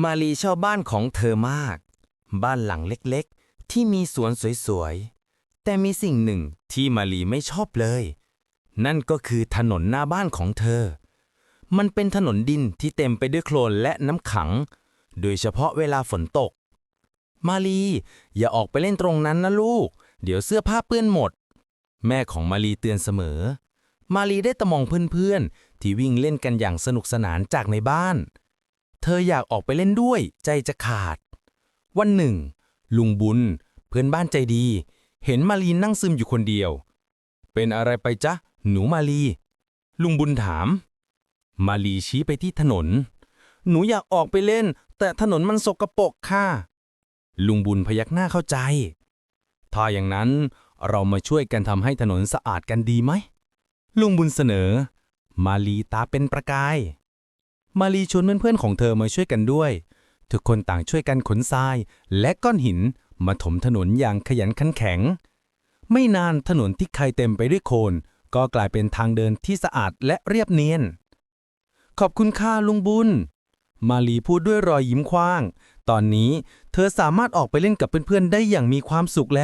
มาลีชอบบ้านของเธอมาก บ้านหลังเล็กๆ ที่มีสวนสวยๆ แต่มีสิ่งหนึ่งที่มาลีไม่ชอบเลย นั่นก็คือถนนหน้าบ้านของเธอ มันเป็นถนนดินที่เต็มไปด้วยโคลนและน้ำขัง โดยเฉพาะเวลาฝนตก มาลีอย่าออกไปเล่นตรงนั้นนะลูก เดี๋ยวเสื้อผ้าเปื้อนหมด แม่ของมาลีเตือนเสมอ มาลีได้ตะมองเพื่อนๆ ที่วิ่งเล่นกันอย่างสนุกสนานจากในบ้านเธออยากออกไปเล่นด้วย ใจจะขาด วันหนึ่ง ลุงบุญ เพื่อนบ้านใจดี เห็นมาลีนั่งซึมอยู่คนเดียว เป็นอะไรไปจ๊ะ หนูมาลี ลุงบุญถาม มาลีชี้ไปที่ถนน หนูอยากออกไปเล่น แต่ถนนมันสกปรกค่ะ ลุงบุญพยักหน้าเข้าใจ ถ้าอย่างนั้นเรามาช่วยกันทำให้ถนนสะอาดกันดีไหมลุงบุญเสนอ มาลีตาเป็นประกาย มาลีชวนเพื่อนๆของเธอมาช่วยกันด้วย ทุกคนต่างช่วยกันขนทรายและก้อนหินมาถมถนนอย่างขยันขันแข็ง ไม่นานถนนที่เคยเต็มไปด้วยโคลนก็กลายเป็นทางเดินที่สะอาดและเรียบเนียน ขอบคุณค่าลุงบุญ มาลีพูดด้วยรอยยิ้มกว้าง ตอนนี้เธอสามารถออกไปเล่นกับเพื่อนๆได้อย่างมีความสุขแล้ว